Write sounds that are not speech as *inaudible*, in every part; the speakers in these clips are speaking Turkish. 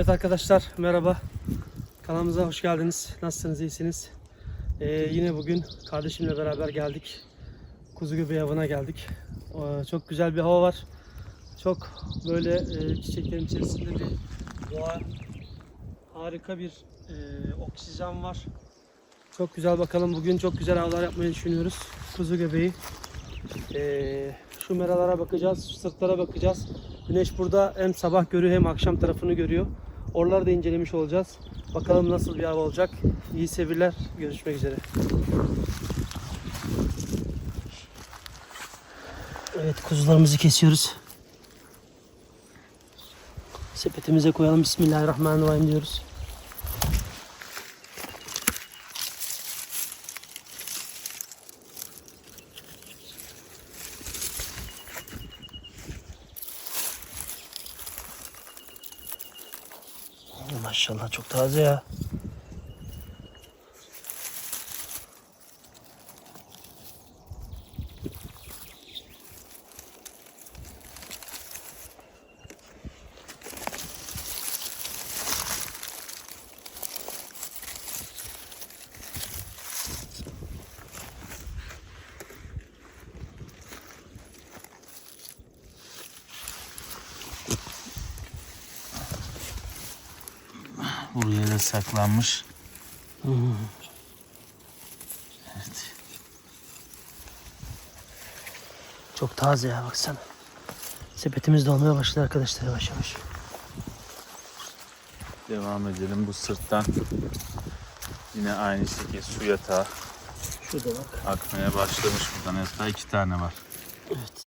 Evet arkadaşlar merhaba. Kanalımıza hoş geldiniz. Nasılsınız? iyisiniz? Ee, yine bugün kardeşimle beraber geldik. Kuzu Göbeği avına geldik. Ee, çok güzel bir hava var. Çok böyle e, çiçeklerin içerisinde bir doğa harika bir e, oksijen var. Çok güzel bakalım bugün çok güzel avlar yapmayı düşünüyoruz. Kuzu Göbeği. Ee, şu meralara bakacağız, şu sırtlara bakacağız. Güneş burada hem sabah görüyor hem akşam tarafını görüyor. Oraları da incelemiş olacağız. Bakalım nasıl bir av olacak. İyi seyirler. Görüşmek üzere. Evet kuzularımızı kesiyoruz. Sepetimize koyalım. Bismillahirrahmanirrahim diyoruz. Maşallah çok taze ya. Buraya da saklanmış. Evet. Çok taze ya baksana. Sepetimiz dolmaya başladı arkadaşlar yavaş yavaş. Devam edelim bu sırttan. Yine aynı şekilde su yatağı Şurada bak. akmaya başlamış buradan. Hatta iki tane var. Evet.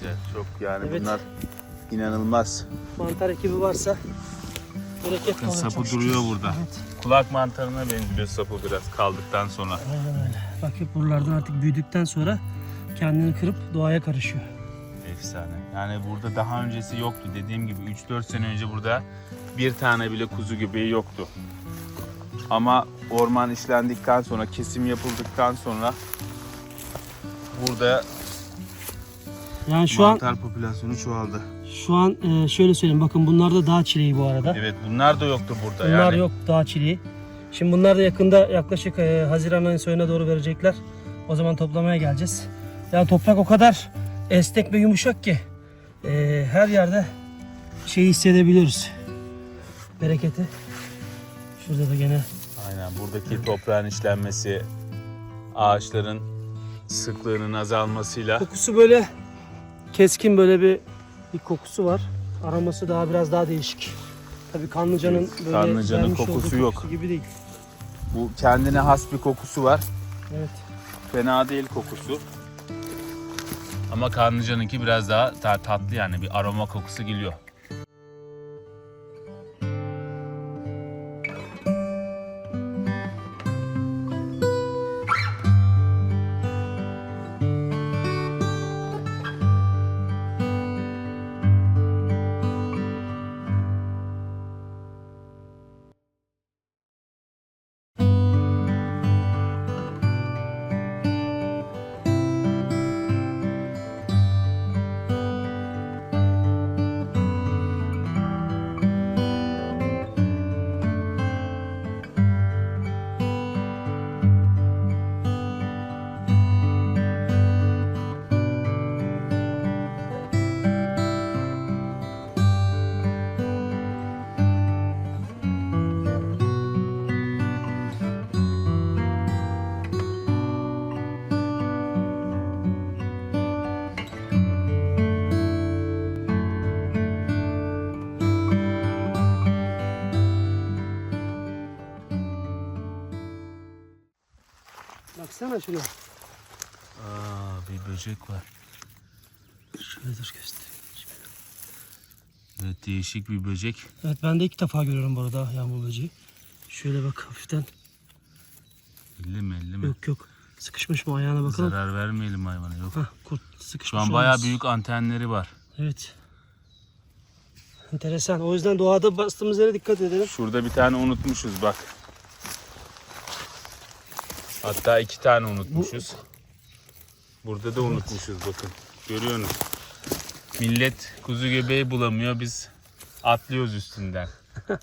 Güzel. Çok yani Evet. bunlar inanılmaz. Mantar ekibi varsa bereket Bakın sapı çok şükür. duruyor burada. Evet. Kulak mantarına benziyor sapı biraz kaldıktan sonra. Aynen öyle. Bak buralardan artık büyüdükten sonra kendini kırıp doğaya karışıyor. Efsane. Yani burada daha öncesi yoktu. Dediğim gibi 3-4 sene önce burada bir tane bile kuzu göbeği yoktu. Ama orman işlendikten sonra, kesim yapıldıktan sonra burada Yani şu an mantar popülasyonu çoğaldı. şu an e, şöyle söyleyeyim bakın bunlar da dağ çileği bu arada. Evet bunlar da yoktu burada Bunlar yani. yok dağ çileği. Şimdi bunlar da yakında yaklaşık e, Haziran ayının sonuna doğru verecekler. O zaman toplamaya geleceğiz. Yani toprak o kadar esnek ve yumuşak ki e, her yerde şeyi hissedebiliyoruz. Bereketi. Şurada da gene Aynen buradaki toprağın işlenmesi, ağaçların sıklığının azalmasıyla kokusu böyle keskin böyle bir bir kokusu var. Aroması daha biraz daha değişik. Tabii kanlıcanın böyle kanlıcanın vermiş olduğu kokusu yok. kokusu gibi değil. bu kendine has bir kokusu var. Evet. Fena değil kokusu. Ama karnıcanınki biraz daha ta- tatlı yani bir aroma kokusu geliyor. Baksana şuna. Aa bir böcek var. Şöyle dur göstereyim. Evet değişik bir böcek. Evet ben de ilk defa görüyorum bu arada yağmur böceği. Şöyle bak hafiften. Elli mi elli mi? Yok yok. Sıkışmış mı ayağına bakalım. Zarar vermeyelim hayvana yok. Hah kurt sıkışmış Şu an bayağı olmaz. büyük antenleri var. Evet. Enteresan. O yüzden doğada bastığımız yere dikkat edelim. Şurada bir tane unutmuşuz bak. Hatta iki tane unutmuşuz. Burada da unutmuşuz bakın. Görüyorsunuz. Millet kuzu göbeği bulamıyor biz atlıyoruz üstünden. *laughs*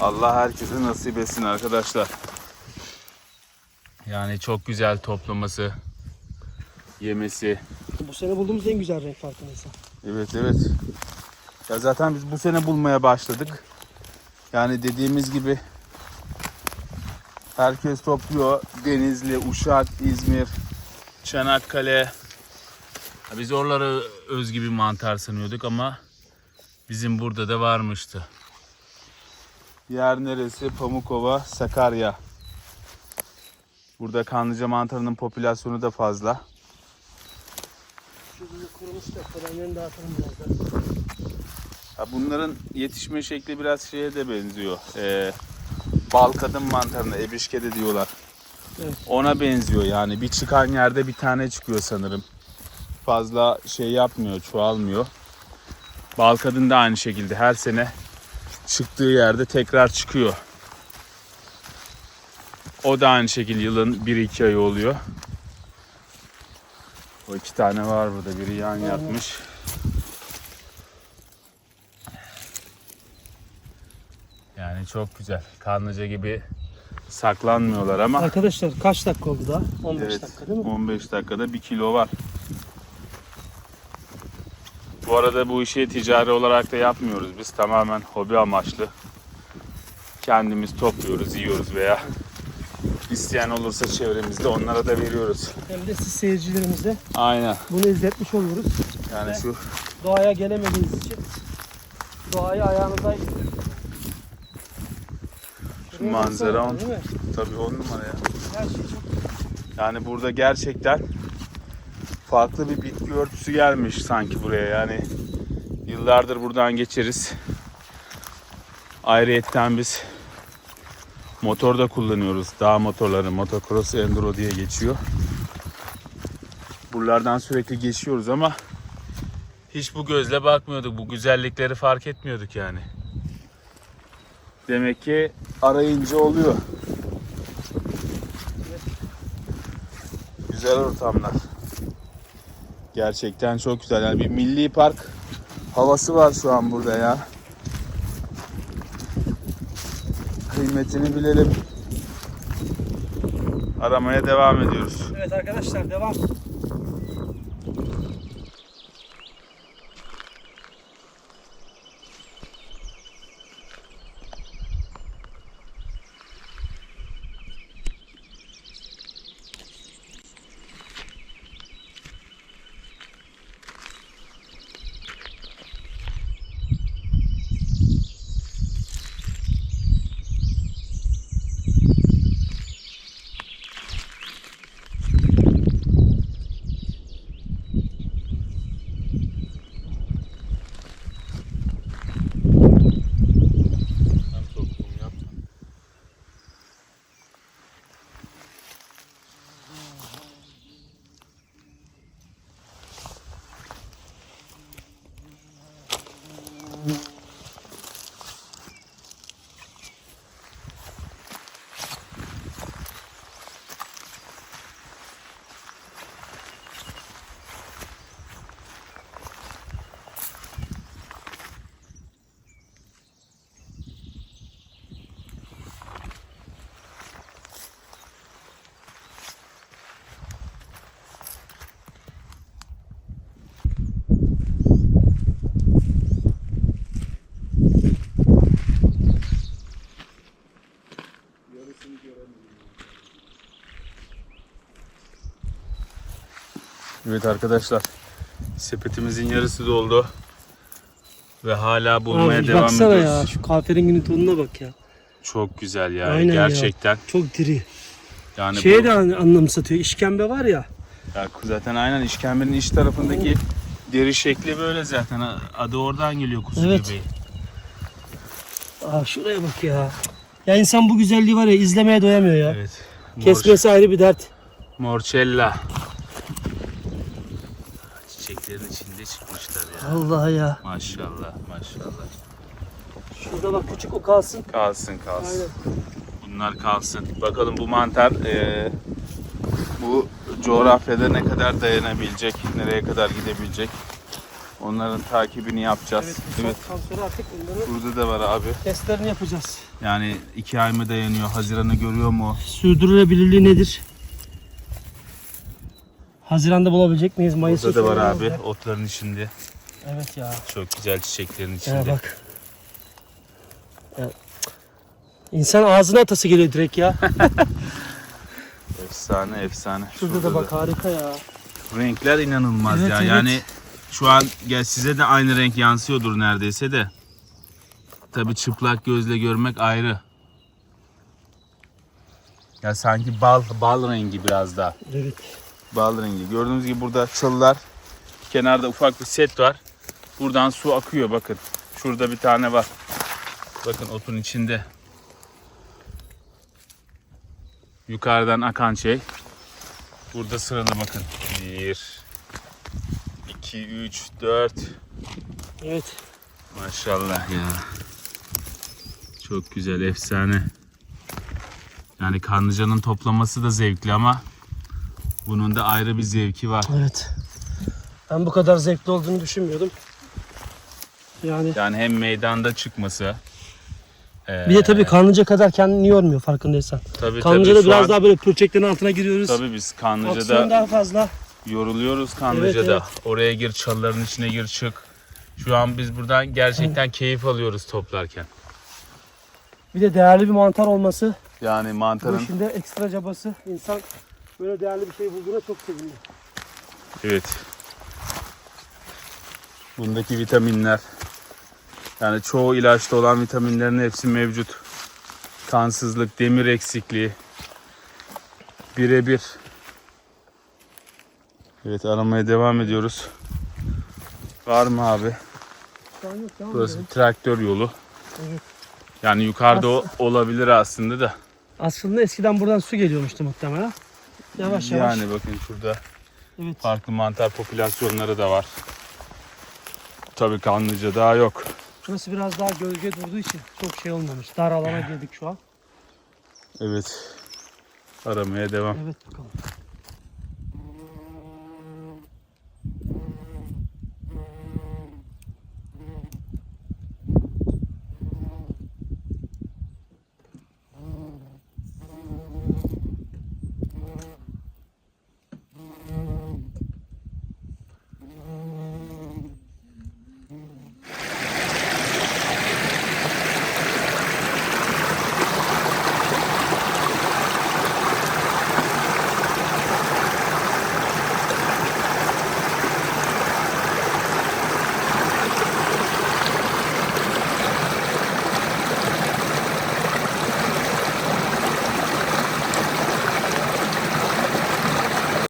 Allah herkese nasip etsin arkadaşlar. Yani çok güzel toplaması, yemesi. Bu sene bulduğumuz en güzel renk farkındaysan. Evet evet. Ya zaten biz bu sene bulmaya başladık. Yani dediğimiz gibi herkes topluyor. Denizli, Uşak, İzmir, Çanakkale. Biz oraları özgü bir mantar sanıyorduk ama bizim burada da varmıştı. Yer neresi? Pamukova, Sakarya. Burada kanlıca mantarının popülasyonu da fazla. Bunların yetişme şekli biraz şeye de benziyor. Ee, bal kadın mantarına, ebişke de diyorlar. Evet. Ona benziyor yani. Bir çıkan yerde bir tane çıkıyor sanırım. Fazla şey yapmıyor, çoğalmıyor. Bal kadın da aynı şekilde her sene çıktığı yerde tekrar çıkıyor. O da aynı şekilde yılın 1-2 ayı oluyor. O iki tane var burada. Biri yan yatmış. Yani çok güzel. Kanlıca gibi saklanmıyorlar ama Arkadaşlar kaç dakika oldu daha? 15 evet, dakika değil mi? 15 dakikada 1 kilo var. Bu arada bu işi ticari olarak da yapmıyoruz biz. Tamamen hobi amaçlı. Kendimiz topluyoruz, yiyoruz veya isteyen olursa çevremizde onlara da veriyoruz. Hem de siz seyircilerimize Aynen. bunu izletmiş oluyoruz. Yani şu Doğaya gelemediğiniz için doğayı ayağınıza manzara on. Tabii on numara ya. Her şey çok Yani burada gerçekten farklı bir bitki örtüsü gelmiş sanki buraya yani. Yıllardır buradan geçeriz. Ayrıyetten biz motor da kullanıyoruz. Dağ motorları, motocross enduro diye geçiyor. Buralardan sürekli geçiyoruz ama hiç bu gözle bakmıyorduk. Bu güzellikleri fark etmiyorduk yani. Demek ki arayınca oluyor. Güzel ortamlar. Gerçekten çok güzel. Yani bir milli park havası var şu an burada ya. Kıymetini bilelim. Aramaya devam ediyoruz. Evet arkadaşlar devam. Evet arkadaşlar. Sepetimizin yarısı doldu. Ve hala bulmaya Abi devam baksana ediyoruz. ya şu kahverenginin tonuna bak ya. Çok güzel ya. Aynen ya. Gerçekten. Çok diri. Yani Şeye bu- de an- anlamsatıyor. İşkembe var ya. Ya zaten aynen işkembenin iç tarafındaki deri şekli böyle zaten. Adı oradan geliyor kuzu Evet. gibi. Aa şuraya bak ya. Ya insan bu güzelliği var ya izlemeye doyamıyor ya. Evet. Mor, Kesmesi ayrı bir dert. morçella. Çiçeklerin içinde çıkmışlar ya. Allah ya. Maşallah maşallah. Şurada bak küçük o kalsın. Kalsın kalsın. Aynen. Bunlar kalsın. Bakalım bu mantar eee, bu coğrafyada ne kadar dayanabilecek, nereye kadar gidebilecek. Onların takibini yapacağız. Evet, Evet. sonra artık bunların Burada da var abi. testlerini yapacağız. Yani iki ay mı dayanıyor? Haziran'ı görüyor mu? Sürdürülebilirliği nedir? Haziranda bulabilecek miyiz? Mayıs'ın Burada da var abi. kadar. Otların içinde. Evet ya. Çok güzel çiçeklerin Ya içinde. bak. Ya. İnsan ağzına atası geliyor direkt ya. *laughs* Efsane efsane. Şurada da bak harika ya. Renkler inanılmaz Evet, ya. evet. Yani şu an gel size de aynı renk yansıyordur neredeyse de. Tabi çıplak gözle görmek ayrı. Ya sanki bal bal rengi biraz daha. Evet. Bal rengi. Gördüğünüz gibi burada çalılar. Kenarda ufak bir set var. Buradan su akıyor bakın. Şurada bir tane var. Bakın otun içinde. Yukarıdan akan şey. Burada sıralı bakın. 1 2 3 4 Evet. Maşallah ya. Çok güzel, efsane. Yani kanlıcanın toplaması da zevkli ama bunun da ayrı bir zevki var. Evet. Ben bu kadar zevkli olduğunu düşünmüyordum. Yani Yani hem meydanda çıkması. eee, bir de tabii kanlıca kadar kendini yormuyor farkındaysan. tabii, Kanlıca'da tabii, şu biraz an- daha böyle pürçeklerin altına giriyoruz. Tabii biz Aksiyon Kanlıca'da daha fazla. yoruluyoruz Kanlıca'da. Evet, Oraya gir, çalıların içine gir çık. Şu an biz buradan gerçekten keyif alıyoruz toplarken. Bir de değerli bir mantar olması. Yani Bu mantarın işinde ekstra cabası. İnsan böyle değerli bir şey bulduğuna çok seviniyor. Evet. Bundaki vitaminler yani çoğu ilaçta olan vitaminlerin hepsi mevcut. Kansızlık, demir eksikliği birebir. Evet aramaya devam ediyoruz. Var mı abi? Şu an yok devam Burası bir traktör yolu. Evet. Yani yukarıda o- olabilir aslında da. Aslında eskiden buradan su geliyormuştu muhtemelen. Yavaş yavaş. Yani bakın şurada Evet. farklı mantar popülasyonları da var. Tabii Kanlıca daha yok. Burası biraz daha gölge durduğu için çok şey olmamış. Dar alana *laughs* girdik şu an. Evet. Aramaya devam. Evet bakalım.